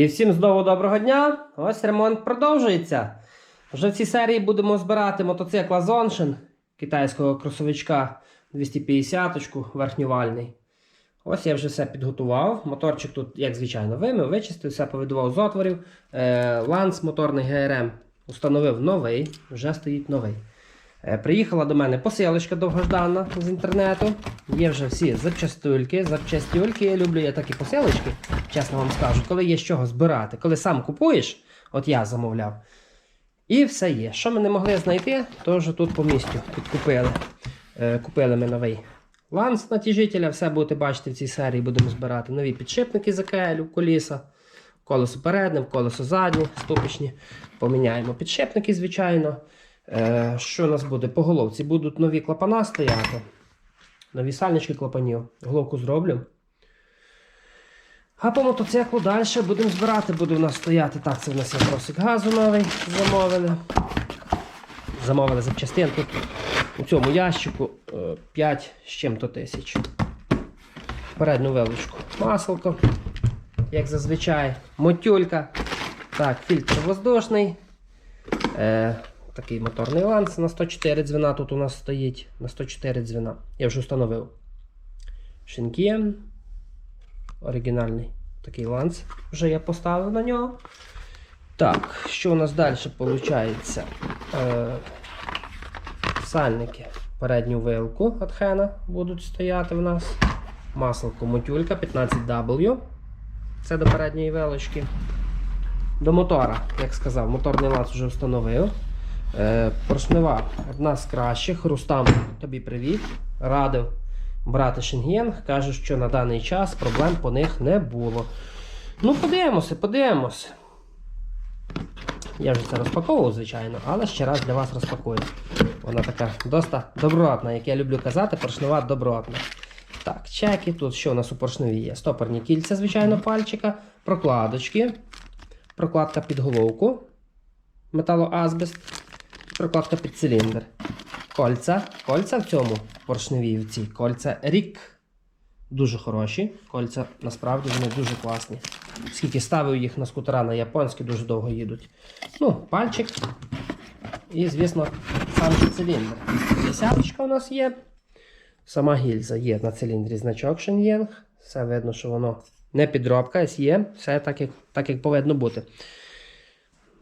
І всім знову доброго дня. Ось ремонт продовжується. Вже в цій серії будемо збирати мотоцикла Зоншин китайського кросовичка 250-ку верхньовальний. Ось я вже все підготував. Моторчик тут, як звичайно, вимив, вичистив, все повидував з отворів. Е, ланц моторний ГРМ установив новий, вже стоїть новий. Е, Приїхала до мене посилочка довгожданна з інтернету. Є вже всі запчастульки, запчастюльки. Я люблю я такі посилочки, чесно вам скажу, коли є з чого збирати. Коли сам купуєш, от я замовляв. І все є. Що ми не могли знайти, то вже тут по місцю підкупили. Е, купили ми новий ланц натяжителя, все будете бачити в цій серії, будемо збирати. Нові підшипники з АКЛ, коліса, колесо переднє, колесо заднє, ступичні. Поміняємо підшипники, звичайно. Е, що у нас буде? По головці будуть нові клапана стояти. Нові сальнички клапанів. Головку зроблю. А по мотоциклу далі будемо збирати, буде у нас стояти. Так, це в нас є тросик газу новий замовили. Замовили запчастин. Тут у цьому ящику е, 5 з чим-то тисяч. Передню вилочку. Масло, як зазвичай. Мотюлька. Так, фільтр воздушний. Е, такий моторний ланц на 104 дзвіна тут у нас стоїть. На 104 дзвіна. Я вже встановив. Шинкєн. Оригінальний такий ланц. Вже я поставив на нього. Так, що у нас далі виходить? Е, сальники. Передню вилку від Хена будуть стояти в нас. Масло мотюлька 15W. Це до передньої вилочки. До мотора, як сказав, моторний ланц вже встановив. Е, поршнева одна з кращих. Рустам, тобі привіт. Радив брати шенген. Каже, що на даний час проблем по них не було. Ну, подивимося, подивимося. Я вже це розпаковував, звичайно, але ще раз для вас розпакую. Вона така доста добротна, як я люблю казати, поршнева добротна. Так, чеки. Тут що у нас у поршневі є? Стопорні кільця, звичайно, пальчика, прокладочки, прокладка під головку, металоазбест, прокладка під циліндр. Кольця. Кольця в цьому поршневій в цій. Кольця рік. Дуже хороші. Кольця насправді вони дуже класні. Скільки ставив їх на скутера на японські, дуже довго їдуть. Ну, пальчик. І, звісно, сам циліндр. Десяточка у нас є. Сама гільза є на циліндрі значок Shenyang. Все видно, що воно не підробка, є. Все так, як, так, як повинно бути.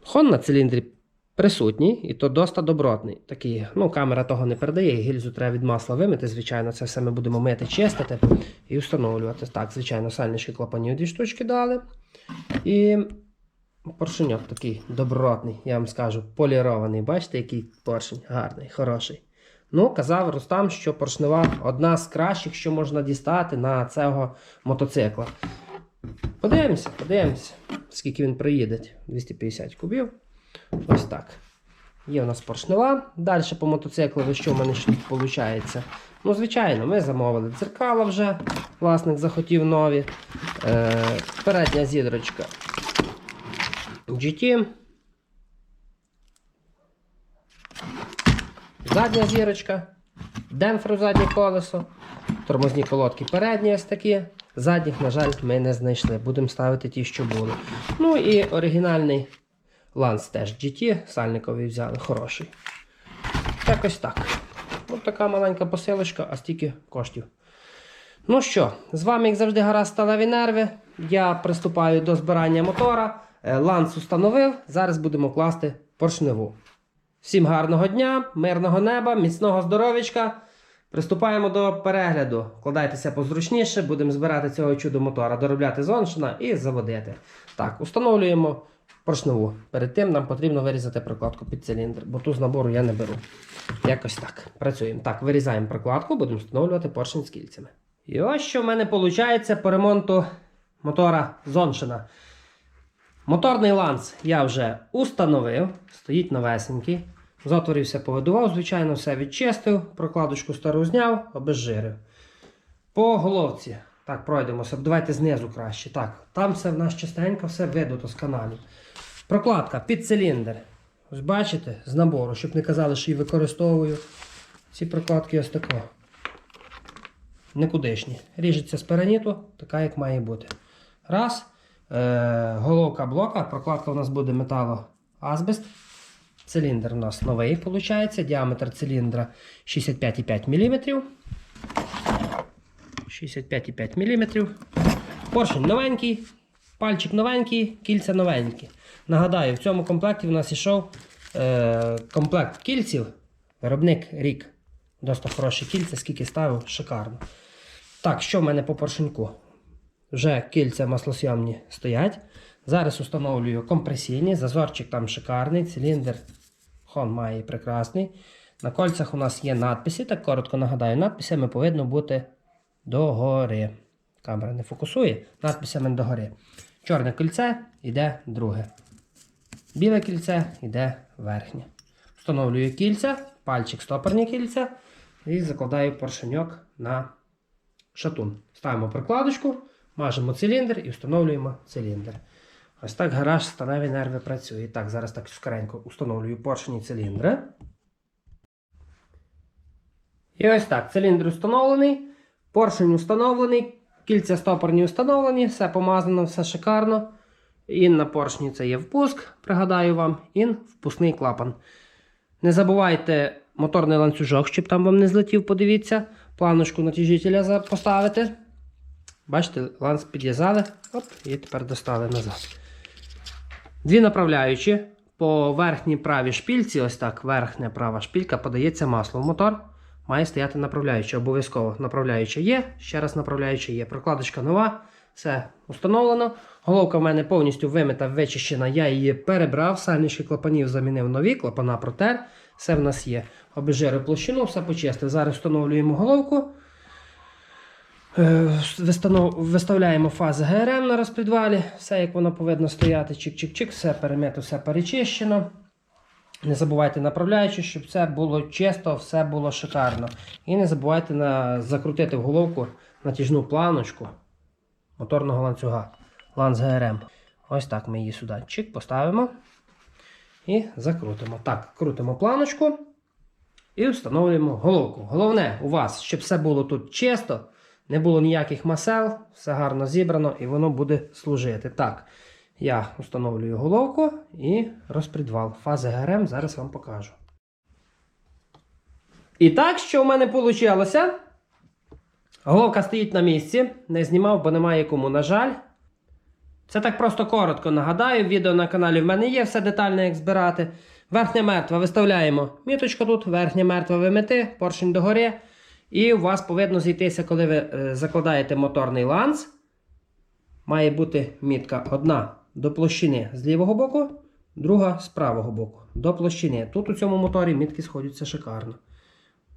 Хон на циліндрі присутній, і то доста добротний. Такий, ну, камера того не передає, гільзу треба від масла вимити. Звичайно, це все ми будемо мити, чистити і встановлювати. Так, звичайно, сальнички клапанів дві штучки дали. І поршеньок такий добротний, я вам скажу, полірований. Бачите, який поршень гарний, хороший. Ну, казав Рустам, що поршнева одна з кращих, що можна дістати на цього мотоцикла. Подивимося, подивимося, скільки він приїде. 250 кубів. Ось так. Є у нас поршнева. Далі по мотоциклу, що в мене ще тут виходить? Ну, звичайно, ми замовили дзеркала вже. Власник захотів нові. Е, передня зідрочка GT. Задня зірочка. Демпфер заднє колесо. Тормозні колодки передні ось такі. Задніх, на жаль, ми не знайшли. Будемо ставити ті, що були. Ну і оригінальний ланц теж GT. Сальниковий взяли, хороший. Якось так. Ось така маленька посилочка, а стільки коштів. Ну що, з вами, як завжди, гаразд сталеві нерви. Я приступаю до збирання мотора. Е, Ланц установив. Зараз будемо класти поршневу. Всім гарного дня, мирного неба, міцного здоров'ячка. Приступаємо до перегляду. Вкладайтеся позручніше, будемо збирати цього чудо мотора, доробляти зоншина і заводити. Так, установлюємо поршневу. Перед тим нам потрібно вирізати прокладку під циліндр, бо ту з набору я не беру. Якось так. Працюємо. Так, вирізаємо прокладку, будемо встановлювати поршень з кільцями. І ось що в мене виходить по ремонту мотора зоншина. Моторний ланц я вже установив, стоїть новесенький. З отворів все повидував, звичайно, все відчистив, прокладочку стару зняв, обезжирив. По головці. Так, пройдемося. Давайте знизу краще. Так, там все в нас частенько все видуто з каналів. Прокладка під циліндр. Ось бачите, з набору, щоб не казали, що її використовую. Ці прокладки ось тако. Никудишні. Ріжеться з пераніту, така як має бути. Раз. е, головка блока, прокладка у нас буде металоазбест. Циліндр у нас новий, виходить. Діаметр циліндра 65,5 мм. 65,5 мм. Поршень новенький, пальчик новенький, кільця новенькі. Нагадаю, в цьому комплекті у нас йшов е, комплект кільців. Виробник рік. Досить хороші кільця, скільки ставив, шикарно. Так, що в мене по поршеньку? Вже кільця маслосйомні стоять. Зараз установлюю компресійні, зазорчик там шикарний, циліндр хон має прекрасний. На кольцях у нас є надписи, так коротко нагадаю, надписями повинно бути догори. Камера не фокусує, надписями догори. Чорне кільце йде друге. Біле кільце йде верхнє. Встановлюю кільця, пальчик стопорні кільця і закладаю поршеньок на шатун. Ставимо прикладочку, мажемо циліндр і встановлюємо циліндр. Ось так гараж сталеві нерви працює. Так, зараз так скоренько установлюю поршні циліндри. І ось так, циліндр встановлений, поршень встановлений, кільця стопорні встановлені, все помазано, все шикарно. Ін на поршні це є впуск, пригадаю вам, ін впускний клапан. Не забувайте моторний ланцюжок, щоб там вам не злетів, подивіться. Планочку натяжителя поставити. Бачите, ланц підв'язали, оп, і тепер достали назад. Дві направляючі. По верхній правій шпільці, ось так, верхня права шпілька, подається масло в мотор. Має стояти направляюча. Обов'язково направляюча є. Ще раз направляюча є. Прокладочка нова. Все установлено. Головка в мене повністю вимита, вичищена. Я її перебрав. Сальнички клапанів замінив нові, клапана протер. Все в нас є. Обезжирив площину, все почистив. Зараз встановлюємо головку. Е, Виставляємо фази ГРМ на розпідвалі, все як воно повинно стояти, чик-чик-чик, все перемито, все перечищено. Не забувайте направляючи, щоб все було чисто, все було шикарно. І не забувайте на, закрутити в головку натяжну планочку моторного ланцюга. Ланц ГРМ. Ось так ми її сюди чик поставимо і закрутимо. Так, крутимо планочку і встановлюємо головку. Головне у вас, щоб все було тут чисто. Не було ніяких масел, все гарно зібрано і воно буде служити. Так, я встановлюю головку і розпредвал. Фази ГРМ зараз вам покажу. І так, що в мене вийшло? Головка стоїть на місці, не знімав, бо немає кому, на жаль. Це так просто коротко нагадаю. Відео на каналі в мене є, все детально як збирати. Верхня мертва виставляємо міточку тут, верхня мертва вимити, поршень догори. І у вас повинно зійтися, коли ви е, закладаєте моторний ланц. Має бути мітка одна до площини з лівого боку, друга з правого боку. До площини. Тут у цьому моторі мітки сходяться шикарно.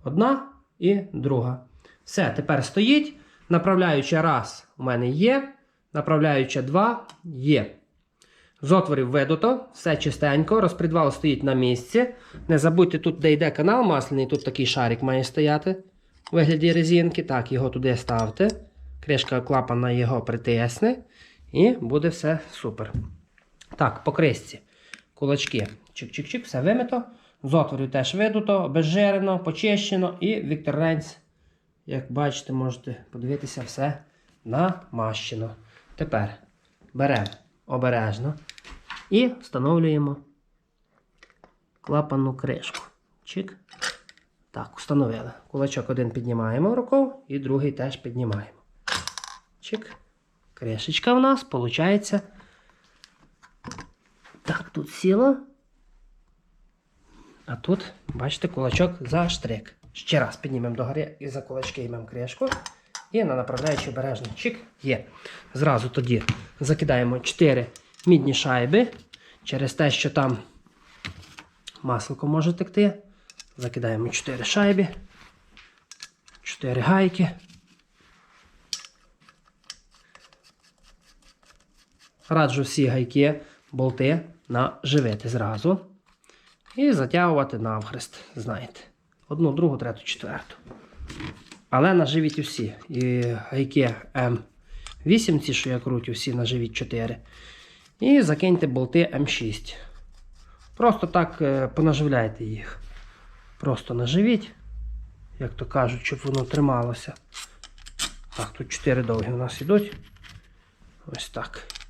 Одна і друга. Все, тепер стоїть. Направляюча раз у мене є. Направляюча 2 є. З отворів видуто, все чистенько, розпредвал стоїть на місці. Не забудьте, тут, де йде канал масляний, тут такий шарик має стояти у вигляді резинки. Так, його туди ставте. Кришка клапана його притисне. І буде все супер. Так, по кришці. Кулачки. Чик-чик-чик, все вимито. З отворів теж видуто, обезжирено, почищено і Віктор Рейнс, як бачите, можете подивитися, все намащено. Тепер беремо обережно і встановлюємо клапанну кришку. Чик. Так, встановили. Кулачок один піднімаємо рукою і другий теж піднімаємо. Чик. Кришечка у нас виходить. Так, тут сіло. А тут, бачите, кулачок за штрик. Ще раз піднімемо догори і за кулачки ймемо кришку. І на направляючи обережно чик є. Зразу тоді закидаємо 4 мідні шайби. Через те, що там масло може текти. Закидаємо 4 шайби. 4 гайки. Раджу всі гайки, болти наживити зразу. І затягувати навхрест, знаєте. Одну, другу, третю, четверту. Але наживіть усі. І гайки М8, ці, що я крутю, всі наживіть 4. І закиньте болти М6. Просто так е, понаживляйте їх. Просто наживіть, як то кажуть, щоб воно трималося. Так, тут 4 довгі у нас йдуть. Ось так.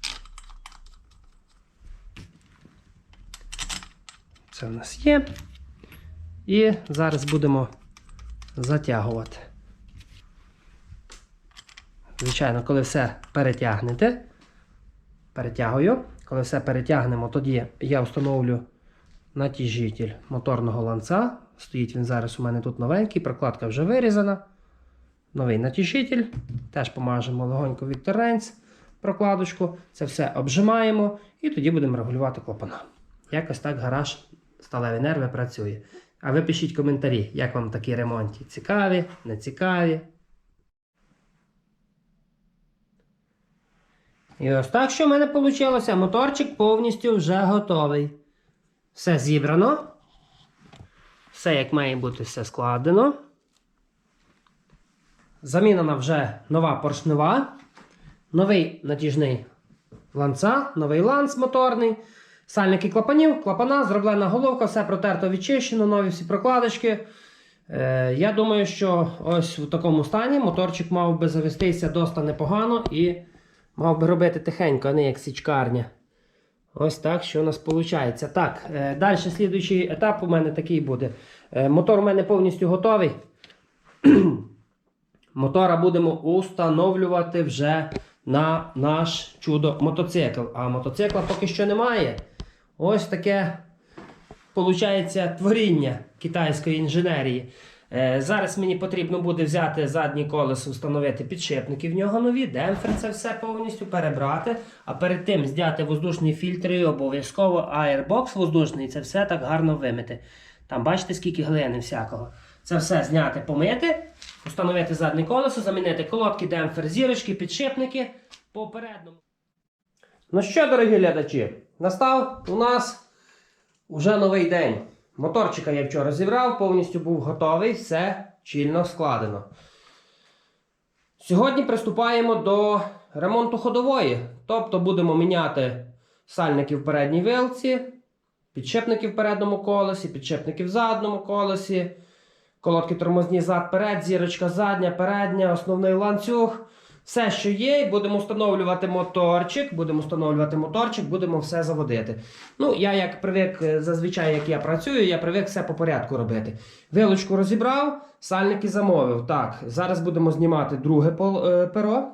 Все в нас є. І зараз будемо затягувати. Звичайно, коли все перетягнете, перетягую. Коли все перетягнемо, тоді я встановлю натяжитель моторного ланца. Стоїть він зараз у мене тут новенький, прокладка вже вирізана. Новий натяжитель. Теж помажемо легонько від Terrence прокладочку. Це все обжимаємо і тоді будемо регулювати клапана. Якось так гараж сталеві нерви працює. А ви пишіть коментарі, як вам такі ремонти. Цікаві, не цікаві. І ось так, що в мене вийшло. Моторчик повністю вже готовий. Все зібрано. Все як має бути все складено. Замінена вже нова поршнева. Новий натяжний ланца, новий ланц моторний. Сальники клапанів, клапана, зроблена головка, все протерто відчищено, нові всі прокладочки. Е, я думаю, що ось в такому стані моторчик мав би завестися доста непогано і мав би робити тихенько, а не як січкарня. Ось так, що у нас виходить. Так, е, далі слідуючий етап у мене такий буде. Е, мотор у мене повністю готовий. Мотора будемо установлювати вже на наш чудо мотоцикл. А мотоцикла поки що немає. Ось таке виходить творіння китайської інженерії. Е, зараз мені потрібно буде взяти заднє колесо, встановити підшипники в нього нові, демпфер це все повністю перебрати. А перед тим зняти воздушні фільтри і обов'язково аербокс воздушний, це все так гарно вимити. Там бачите, скільки глини всякого. Це все зняти, помити, встановити заднє колесо, замінити колодки, демпфер, зірочки, підшипники попередньому. Ну що, дорогі глядачі, настав у нас уже новий день. Моторчика я вчора зібрав, повністю був готовий, все чільно складено. Сьогодні приступаємо до ремонту ходової. Тобто будемо міняти сальники в передній вилці, підшипники в передньому колесі, підшипники в задньому колесі, колодки тормозні зад перед, зірочка задня, передня, основний ланцюг. Все, що є, будемо встановлювати моторчик, будемо встановлювати моторчик, будемо все заводити. Ну, я як привик, е, зазвичай, як я працюю, я привик все по порядку робити. Вилочку розібрав, сальники замовив. Так, зараз будемо знімати друге е, перо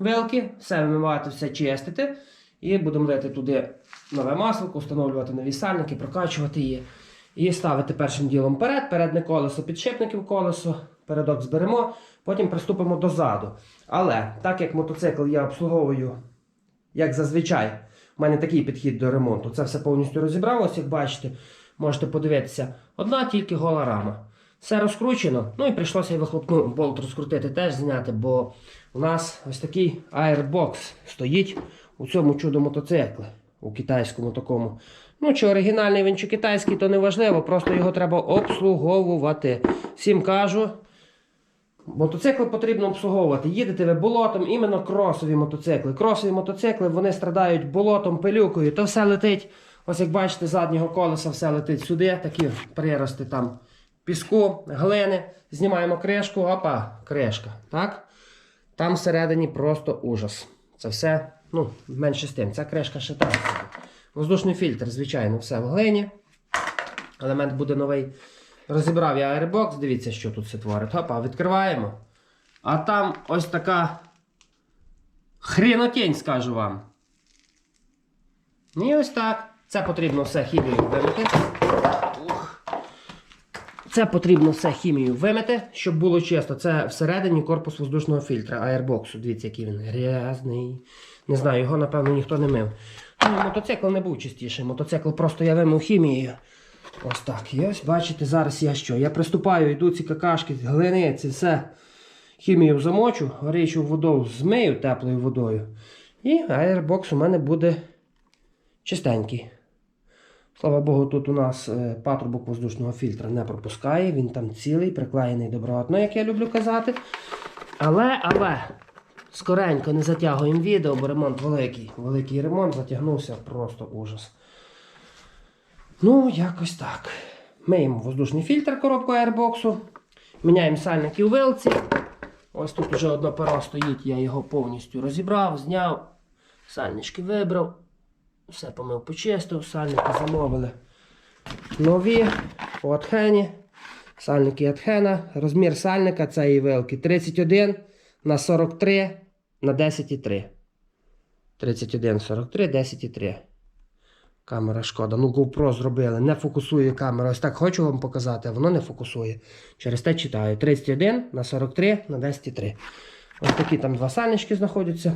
вилки, все вимивати, все чистити. І будемо лити туди нове масло, встановлювати нові сальники, прокачувати її. І ставити першим ділом перед, передне колесо, підшипників колесо, передок зберемо, потім приступимо до заду. Але так як мотоцикл я обслуговую, як зазвичай, у мене такий підхід до ремонту. Це все повністю розібрав, ось як бачите, можете подивитися. Одна тільки гола рама. Все розкручено. Ну і прийшлося вихлопну болт розкрутити теж зняти, бо у нас ось такий аербокс стоїть у цьому чудо мотоциклі, у китайському такому. Ну, чи оригінальний він, чи китайський, то не важливо, просто його треба обслуговувати. Всім кажу, мотоцикли потрібно обслуговувати. Їдете ви болотом, іменно кросові мотоцикли. Кросові мотоцикли вони страдають болотом, пилюкою, то все летить. Ось як бачите, з заднього колеса все летить сюди, такі прирости там піску, глини. Знімаємо кришку, опа, кришка. Так? Там всередині просто ужас. Це все, ну, менше з тим. Ця кришка ще так. Воздушний фільтр, звичайно, все в глині. Елемент буде новий. Розібрав я аербокс, дивіться, що тут все творить. Опа, відкриваємо. А там ось така хрінотень, скажу вам. І ось так. Це потрібно все хімію вимити. Це потрібно все хімію вимити, щоб було чисто. Це всередині корпус воздушного фільтра аербоксу. Дивіться, який він грязний. Не знаю, його, напевно, ніхто не мив. Ну, мотоцикл не був чистіший. Мотоцикл просто я вимив хімією. Ось так. І ось бачите, зараз я що? Я приступаю, йду ці какашки, глини, це все хімію замочу, горячу воду змию теплою водою. І аербокс у мене буде чистенький. Слава Богу, тут у нас е, патрубок воздушного фільтра не пропускає, він там цілий, приклеєний добротно, як я люблю казати. Але, але, скоренько не затягуємо відео, бо ремонт великий. Великий ремонт затягнувся просто ужас. Ну, якось так. Миємо воздушний фільтр коробку аербоксу. Міняємо сальники у вилці. Ось тут вже одно перо стоїть, я його повністю розібрав, зняв, сальнички вибрав. Все помив почистив, сальники замовили. нові по Атхені. Сальники Атхена. Розмір сальника цієї вилки 31 на 43 на 10,3. 31, 43, 10,3. Камера шкода. Ну, GoPro зробили. Не фокусує камера. Ось так хочу вам показати, а воно не фокусує. Через те читаю. 31 на 43 на 10,3. Ось такі там два сальнички знаходяться.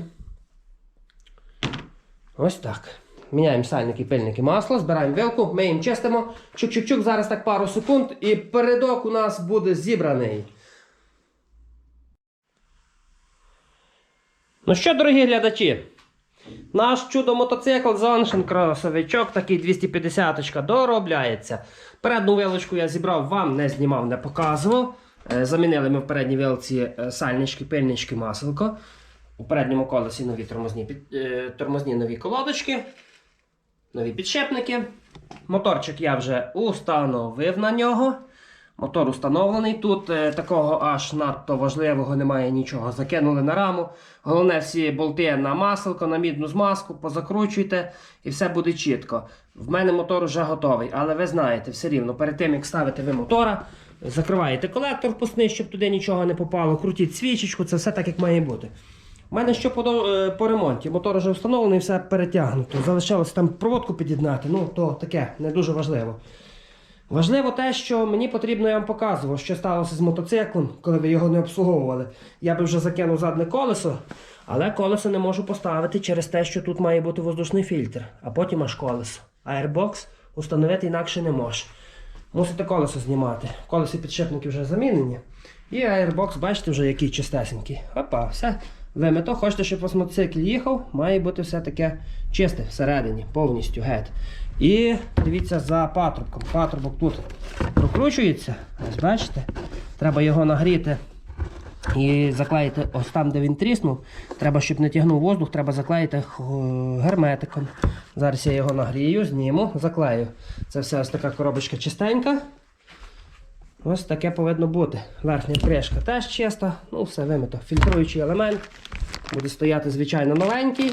Ось так. Міняємо сальники, пильники, масло, збираємо вилку, ми їм чистимо. Чук-чук-чук, зараз так пару секунд, і передок у нас буде зібраний. Ну що, дорогі глядачі? Наш чудо мотоцикл Zontion кросовичок, такий 250 доробляється. Передню вилочку я зібрав, вам не знімав, не показував. Е, Замінили ми в передній вилці е, сальнички, пильнички, маселко. У передньому колесі нові тормозні, е, тормозні нові колодочки, нові підшипники. Моторчик я вже установив на нього. Мотор установлений. Тут е, такого аж надто важливого немає нічого. Закинули на раму. Головне, всі болти на маселко, на мідну змазку, позакручуйте і все буде чітко. В мене мотор вже готовий, але ви знаєте, все рівно, перед тим як ставите ви мотора, закриваєте колектор впускний, щоб туди нічого не попало, крутіть свічечку, це все так, як має бути. У мене що по, е, по ремонті. Мотор вже встановлений, все перетягнуто. Залишилось там проводку під'єднати, ну то таке, не дуже важливо. Важливо те, що мені потрібно, я вам показував, що сталося з мотоциклом, коли ви його не обслуговували. Я би вже закинув задне колесо, але колесо не можу поставити через те, що тут має бути воздушний фільтр, а потім аж колесо. Airbox установити інакше не можеш. Мусите колесо знімати. Колесо підшипники вже замінені. І Airbox, бачите, вже який чистесенький. Опа, все. Вимито, хочете, щоб у вас мотоцикл їхав, має бути все таке чисте всередині, повністю геть. І дивіться за патрубком. Патрубок тут прокручується. Ось бачите? Треба його нагріти і заклеїти ось там, де він тріснув. Треба, щоб не тягнув воздух, треба заклеїти герметиком. Зараз я його нагрію, зніму, заклею. Це все ось така коробочка чистенька. Ось таке повинно бути. Верхня кришка теж чиста, ну все вимито. Фільтруючий елемент буде стояти звичайно новенький.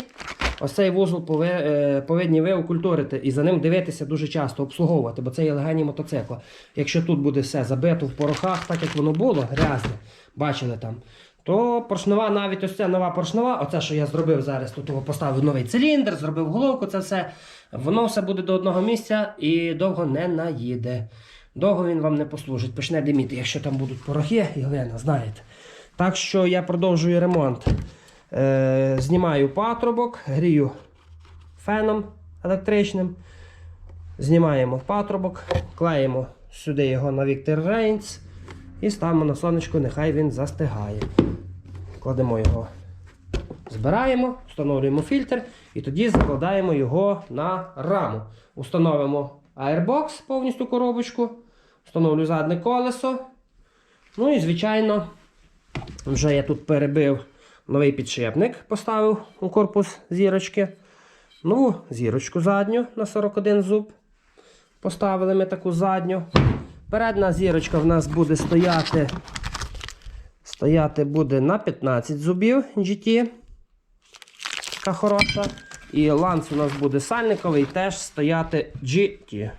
Ось цей вузол е, повинні ви окультурити і за ним дивитися дуже часто, обслуговувати, бо це є легені мотоцикла. Якщо тут буде все забито в порохах, так як воно було, грязне, бачили там, то поршнева, навіть ось ця нова поршнева, оце, що я зробив зараз, тут поставив новий циліндр, зробив головку, це все, воно все буде до одного місця і довго не наїде. Довго він вам не послужить, почне диміти, якщо там будуть порохи і глина, знаєте. Так що я продовжую ремонт. Е, знімаю патрубок, грію феном електричним. Знімаємо патрубок, клеїмо сюди його на Victor Reigns і ставимо на сонечко, нехай він застигає. Кладемо його, збираємо, встановлюємо фільтр і тоді закладаємо його на раму. Установимо Airbox повністю коробочку, встановлю задне колесо. Ну і, звичайно, вже я тут перебив новий підшипник, поставив у корпус зірочки. Нову зірочку задню на 41 зуб. Поставили ми таку задню. Передна зірочка в нас буде стояти. Стояти буде на 15 зубів GT. Така хороша. І ланц у нас буде сальниковий, теж стояти GT.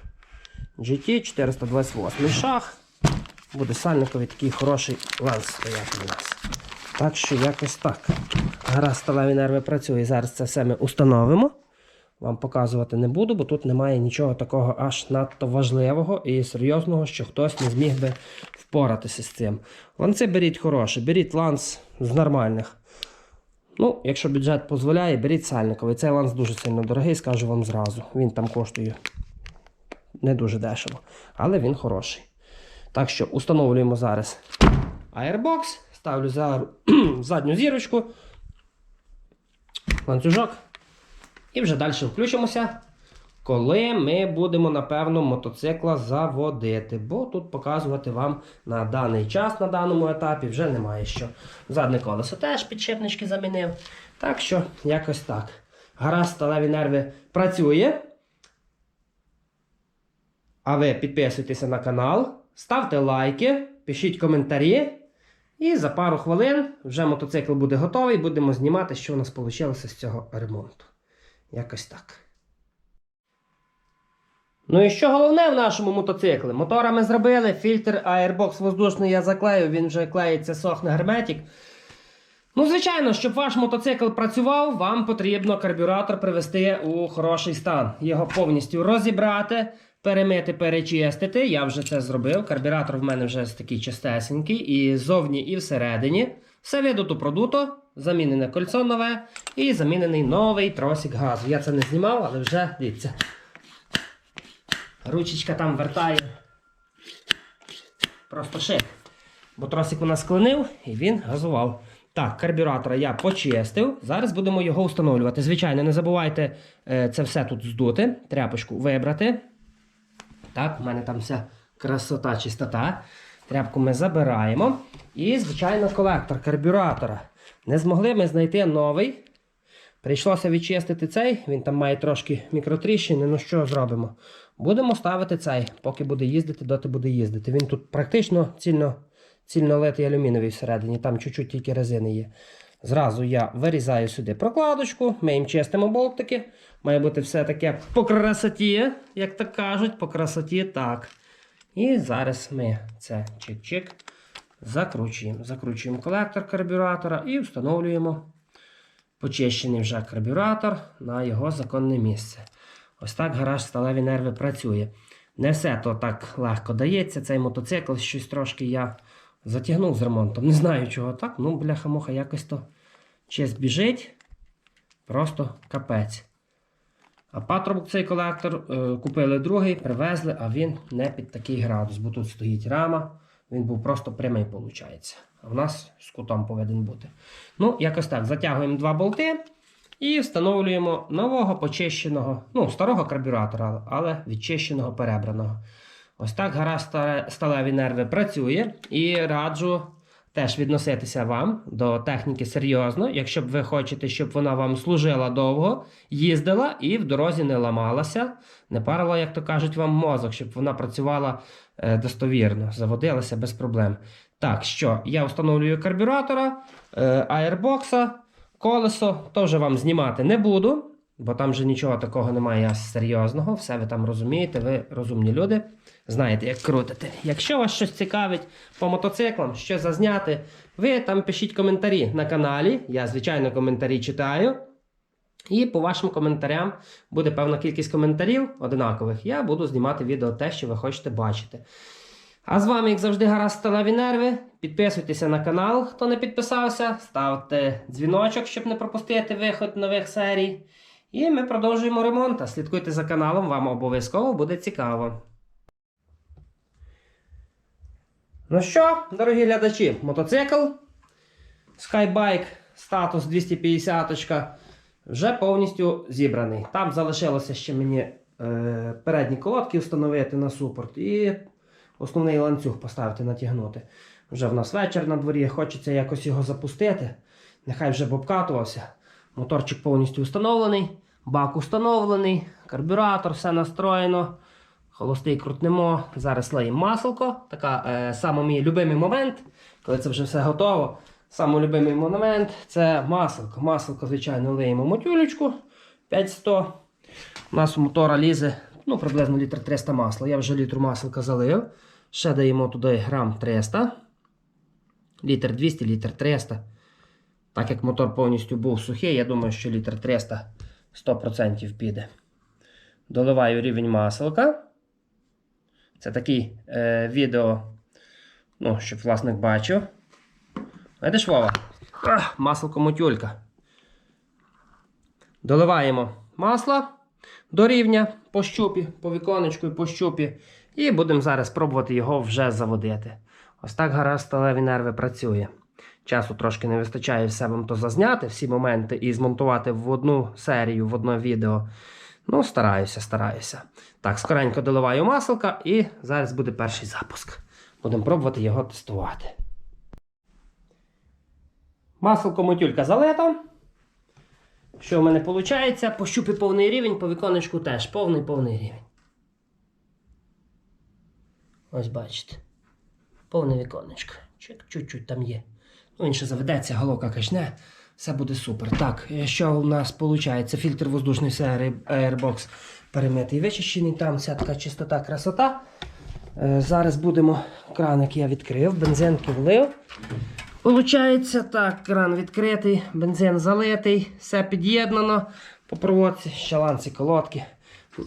GT 428 шах. Буде сальниковий такий хороший ланц стояти у нас. Так що якось так. Гаразд сталеві нерви працює. Зараз це все ми установимо. Вам показувати не буду, бо тут немає нічого такого аж надто важливого і серйозного, що хтось не зміг би впоратися з цим. Ланци беріть хороші, беріть ланц з нормальних. Ну, якщо бюджет дозволяє, беріть сальниковий. Цей ланц дуже сильно дорогий, скажу вам зразу. Він там коштує не дуже дешево, але він хороший. Так що установлюємо зараз Airbox, ставлю за задню зірочку, ланцюжок. І вже далі включимося, коли ми будемо, напевно, мотоцикла заводити. Бо тут показувати вам на даний час, на даному етапі, вже немає що. Задне колесо теж підшипнички замінив. Так що, якось так. Гаразд, сталеві нерви працює. А ви підписуйтеся на канал, ставте лайки, пишіть коментарі. І за пару хвилин вже мотоцикл буде готовий. Будемо знімати, що у нас вийшло з цього ремонту. Якось так. Ну і що головне в нашому мотоциклі? Мотора ми зробили, фільтр аербокс воздушний я заклею, він вже клеїться, сохне герметик. Ну, звичайно, щоб ваш мотоцикл працював, вам потрібно карбюратор привести у хороший стан. Його повністю розібрати, перемити, перечистити. Я вже це зробив. Карбюратор в мене вже такий чистесенький, і ззовні, і всередині. Все видуто продуто, замінене кольцо нове і замінений новий тросик газу. Я це не знімав, але вже дивіться. Ручечка там вертає. Просто шик. Бо тросик у нас склонив і він газував. Так, карбюратора я почистив. Зараз будемо його встановлювати. Звичайно, не забувайте е, це все тут здути, тряпочку вибрати. Так, у мене там вся красота, чистота. Тряпку ми забираємо. І, звичайно, колектор карбюратора. Не змогли ми знайти новий. Прийшлося відчистити цей, він там має трошки мікротріщини. Ну що зробимо? Будемо ставити цей, поки буде їздити, доти буде їздити. Він тут практично цільно, цільно литий алюміновий всередині, там чуть-чуть тільки резини є. Зразу я вирізаю сюди прокладочку, ми їм чистимо болтики. Має бути все таке по красоті, як так кажуть, по красоті так. І зараз ми це чик-чик закручуємо. Закручуємо колектор карбюратора і встановлюємо почищений вже карбюратор на його законне місце. Ось так гараж сталеві нерви працює. Не все то так легко дається. Цей мотоцикл щось трошки я затягнув з ремонтом. Не знаю чого так. Ну, бляха-муха, якось то честь біжить. Просто капець. А патрубок цей колектор е, купили другий, привезли, а він не під такий градус, бо тут стоїть рама. Він був просто прямий, виходить. А в нас з кутом повинен бути. Ну, якось так. Затягуємо два болти і встановлюємо нового почищеного, ну, старого карбюратора, але відчищеного перебраного. Ось так гараж сталеві нерви працює і раджу теж відноситися вам до техніки серйозно, якщо б ви хочете, щоб вона вам служила довго, їздила і в дорозі не ламалася, не парила, як то кажуть, вам мозок, щоб вона працювала е, достовірно, заводилася без проблем. Так, що я встановлюю карбюратора, е, аербокса, колесо, то вже вам знімати не буду, бо там вже нічого такого немає серйозного. Все ви там розумієте, ви розумні люди, знаєте, як крутити. Якщо вас щось цікавить по мотоциклам, що зазняти, ви там пишіть коментарі на каналі. Я, звичайно, коментарі читаю. І по вашим коментарям буде певна кількість коментарів одинакових. Я буду знімати відео те, що ви хочете бачити. А з вами, як завжди, гаразд сталеві нерви. Підписуйтеся на канал, хто не підписався, ставте дзвіночок, щоб не пропустити виход нових серій. І ми продовжуємо ремонт. Слідкуйте за каналом, вам обов'язково буде цікаво. Ну що, дорогі глядачі, мотоцикл Skybike статус 250 вже повністю зібраний. Там залишилося ще мені е, передні колодки встановити на супорт і основний ланцюг поставити, натягнути. Вже в нас вечір на дворі, хочеться якось його запустити. Нехай вже б обкатувався. Моторчик повністю встановлений, бак установлений, карбюратор, все настроєно. Холостий крутнемо. Зараз леємо масло. Така е, саме мій любимий момент, коли це вже все готово. Самий любимий момент це масло. Масло, звичайно, лиємо мотюлечку 500. У нас у мотора лізе ну, приблизно літр 300 масла. Я вже літру маселка залив. Ще даємо туди грам 300. Літр 200, літр 300. Так як мотор повністю був сухий, я думаю, що літр 300 100% піде. Доливаю рівень маселка. Це такий е, відео, ну, щоб власник бачив. Видиш, Вова? Масло мотюлька. Доливаємо масло до рівня по щупі, по віконечку і по щупі. І будемо зараз пробувати його вже заводити. Ось так гаразд сталеві нерви працює. Часу трошки не вистачає все вам то зазняти, всі моменти і змонтувати в одну серію, в одне відео. Ну, стараюся, стараюся. Так, скоренько доливаю маселка і зараз буде перший запуск. Будемо пробувати його тестувати. Маселко мотюлька залито. Що в мене виходить? По щупі повний рівень, по віконечку теж повний повний рівень. Ось бачите. Повне віконечко. Чик, чуть-чуть там є. Ну, він заведеться, головка качне. Все буде супер. Так, е, що у нас виходить? Фільтр воздушної серії Airbox перемитий вичищений, там вся така чистота, красота. Е, Зараз будемо краник я відкрив, бензинки влив. Получається так, кран відкритий, бензин залитий, все під'єднано по проводці, щаланці, колодки.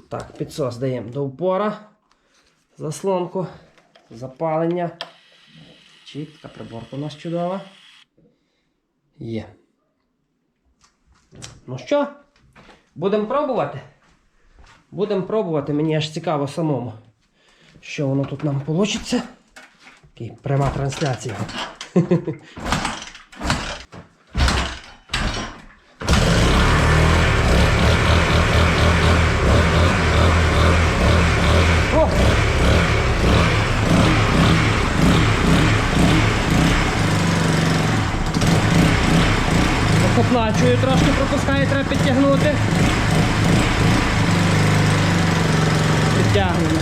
Так, підсос даємо до упора, заслонку, запалення. Чітка приборка у нас чудова. Є. Ну що, будемо пробувати? Будемо пробувати, мені аж цікаво самому, що воно тут нам вийде. Такий пряма трансляція. Поплачую, трошки пропускає, треба підтягнути. Підтягнемо.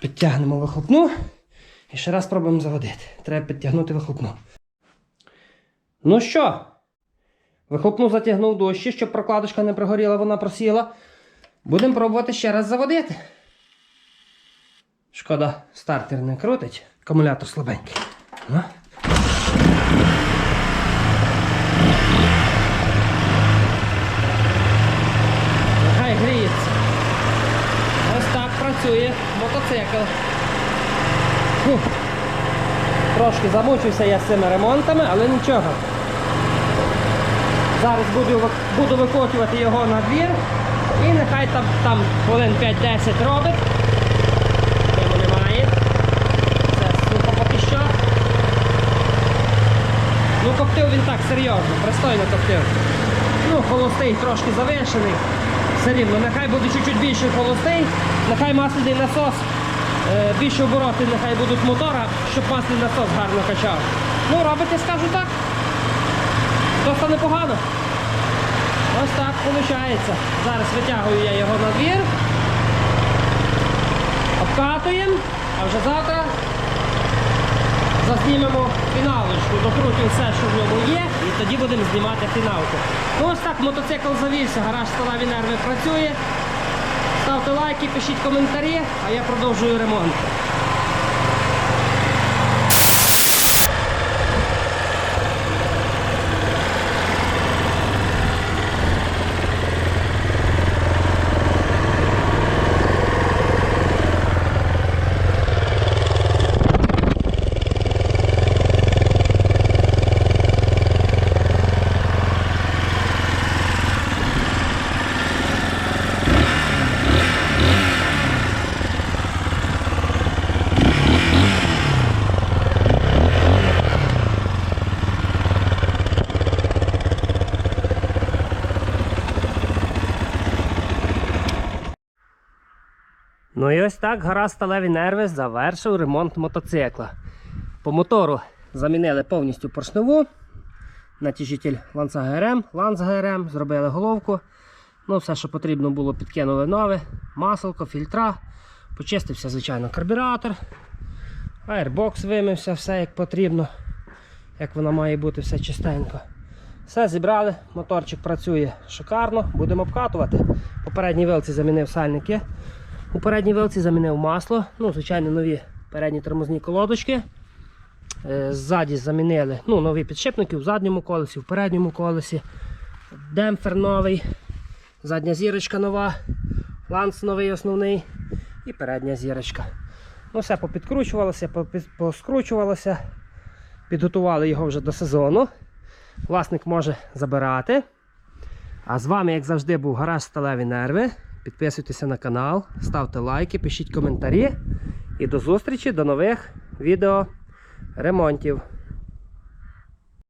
Підтягнемо вихлопну. І ще раз спробуємо заводити. Треба підтягнути вихлопну. Ну що? Вихлопну затягнув дужче, щоб прокладочка не пригоріла, вона просіла. Будемо пробувати ще раз заводити. Шкода, стартер не крутить, акумулятор слабенький. Ну. Нехай гріється. Ось так працює мотоцикл. Фух. Трошки замучився я з цими ремонтами, але нічого. Зараз буду, буду викочувати його на двір і нехай там, там хвилин 5-10 робить. Його поки що. Ну, коптив він так серйозно, пристойно коптив. Ну, холостий трошки завишений. Все рівно, нехай буде чуть-чуть більший холостий, нехай масляний насос, е, більше обороти нехай будуть мотора, щоб масляний насос гарно качав. Ну, робите, скажу так. Досить непогано. Ось так виходить. Зараз витягую я його на двір. Обкатуємо, а вже завтра зазнімемо фіналочку, докрутимо все, що в ньому є, і тоді будемо знімати фіналку. Ну ось так мотоцикл завівся, гараж села Вінерви працює. Ставте лайки, пишіть коментарі, а я продовжую ремонт. Так гаразд сталеві нерви завершив ремонт мотоцикла. По мотору замінили повністю поршневу. Натяжитель ланца ГРМ, ланц ГРМ, зробили головку. Ну, все, що потрібно було, підкинули нове, маселко, фільтра. Почистився, звичайно, карбюратор. Аербокс вимився, все як потрібно. Як воно має бути, все чистенько. Все зібрали, моторчик працює шикарно, будемо обкатувати. Попередній вилці замінив сальники. У передній вилці замінив масло. Ну, звичайно, нові передні тормозні колодочки. Е, Ззаді замінили ну, нові підшипники в задньому колесі, в передньому колесі. Демпфер новий, задня зірочка нова, ланц новий основний і передня зірочка. Ну, все попідкручувалося, поскручувалося. Підготували його вже до сезону. Власник може забирати. А з вами, як завжди, був гараж Сталеві Нерви. Підписуйтеся на канал, ставте лайки, пишіть коментарі. І до зустрічі, до нових відео ремонтів.